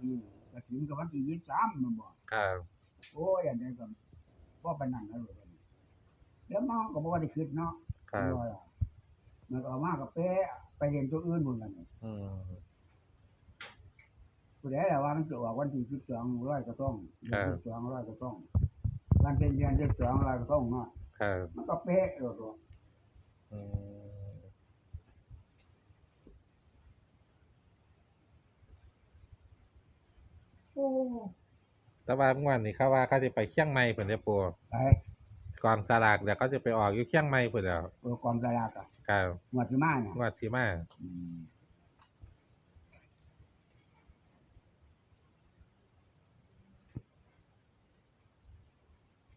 ที่กระถิ่นกับวันที่ยี่สิบสามมันบอกครับโอ้ยอันนี้ก็ว่าไปนั่งแล้วเลยแล้วมาก็บอกว่าได้คิดเนาะครับว่าล่ะมันก็เอามากับเป๊ะไปเรียนตัวอื่นหมดแล้วนี่อืมผู้ใดแหละว่ามันจะออกวันที่สิบสองร้อยก็ต้องครับสิบสองร้อยก็ต้องวันเป็นเดือนสิบสองร้อยก็ต้องเนาะครับมันก็เป๊ะเลยตัว อืม โอ้ แต่ว่าเมื่อวานนี้เขาว่าเขาจะไปเชียงใหม่เพิ่นเด้อปูไปก่อนสลากเดี๋ยวเขาจะไปออกอยู่เชียงใหม่เพิ่นแล้วโอ้กองสลากอะครับงวดที่มาเนี่ยงวดสิมาอืม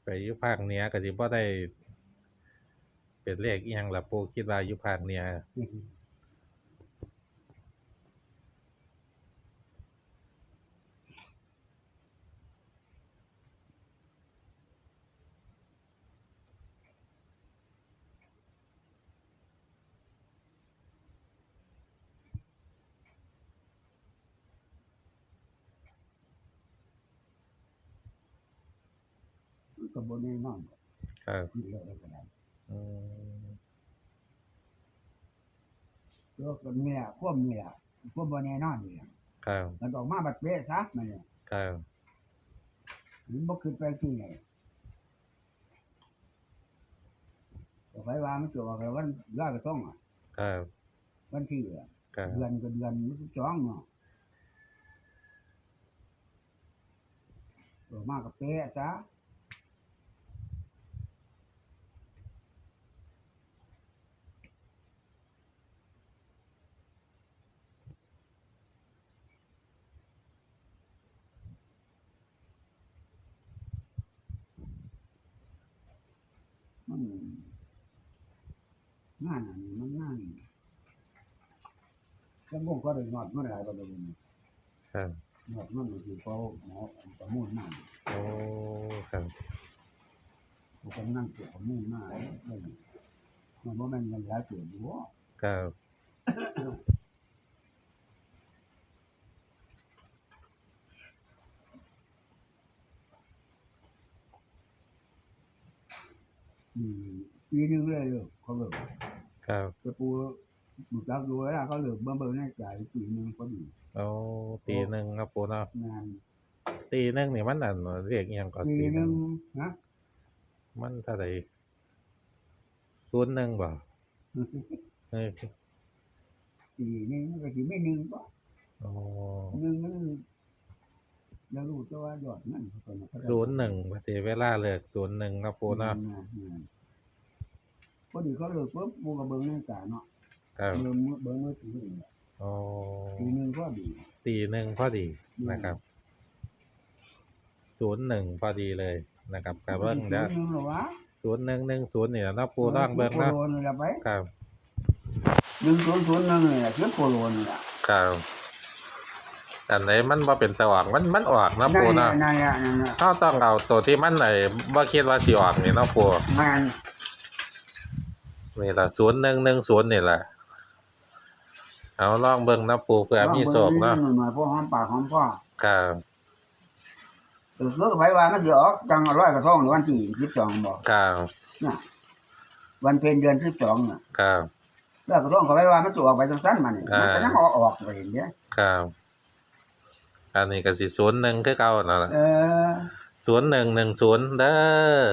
ไปอยู่ภาคเหนือก็สิบ่ได้ เป็นเลขอีหยังล่ะปูคิดว่าอยู่ภาคเหนือ ก็บนแน่นอนครับที่เลิกแล้วก็ได้อืมแล้วก็เนี่ยควบเนี่ยควบบนแน่นอนนี่แหละครับมันออกมาบัดเป๊ะซะมันเนี่ยครับมันบ่ขึ้นไปที่ไหนต่อไปว่ามันจะออกไปวันลอยกระทงอะครับวันที่อะครับเดือนก็เดือนมันสิบสองเนาะออกมากับเป๊ะซะ มันงานอันนี้มันงานแล้วพวกก็ได้นอดมันหลายประเด็นครับนอดมันก็คือเขาหมอประมูลมาโอ้ครับเขากำลังเก็บประมูลมาเอ้ยมันบ่แม่นเงินหลายเกินอยู่บ่ครับ อืมปีหนึงเลยเลยเขาเลิกครับแต่ปูบุจักดูแล้วเขาเลิกเบิ่งเบิ่งในใจปีหนึงพอดีโอ้ปีหนึ่งครับปูเนาะงานปีหนึ่งนี่มันอันเรียกอีหยังก่อนปีปีหหนึนึ่งงนะมันเท่าไหร่ศูนย์หนึ่งบ่เฮ้ยปีหนึงก็สิไม่หนึ่งบ่โอ้หนึ่งมัน แล้วรู้แต่ว่ายอดเงินเขาก็เขาได้ศูนย์หนึ่งปฏิเวลาเลิกศูนย์หนึ่งครับปูเนาะงานงานพอดีเขาเลิกปุ๊บปูก็เบิ่งในใจเนาะครับเบิ่งมือเบิ่งมือถือนี่แหละโอ้ปีหนึงก็ดี ตีหนึ่งพอดีนะครับศูนย์หนึ่งพอดีเลยนะครับกับเบิ้งปีแล้วหนึงเหรอวะศูนย์หนึ่งหนึ่งศูนย์นี่แหละเนาะปูร่องเบิ้งเนาะโคโลนี่แหละไปครับหนึ่งศูนย์ศูนย์หนึ่งนี่แหละเชื่อโคโลนี่แหละครับ อันไหนมันบ่เป็นสว่างมันมันออกเนาะนั่ปูนแหละเนาะนั่นแหละนั่นแหละเราต้องเอาตัวที่มันไหนบ่คิดว่าสิออกนี่เนาะปูงานนี่ล่ะศูนย์หนึ่งหนึ่งศูนย์นี่แหละเอาลองเบิ่งนะปูเพื่อมีโศกเนาะหน่อยๆพวกหอมปากหอมคอครับเออเลิกไปว่ามันสิออกจังร้อยกระทงวันที่สิบสองบอกครับน่ะวันเพ็ญเดือนสิบสองน่ะครับร้อยกระทงเขาไปว่ามันจะออกไปจังสั้นมันนี่มันก็ยังออกออกไปเห็นเด้ครับ อันนี้ก็สิศูนย์หนึ่งคือเก่านั่นล่ะเออ ศูนย์หนึ่งหนึ่งศูนย์เด้อ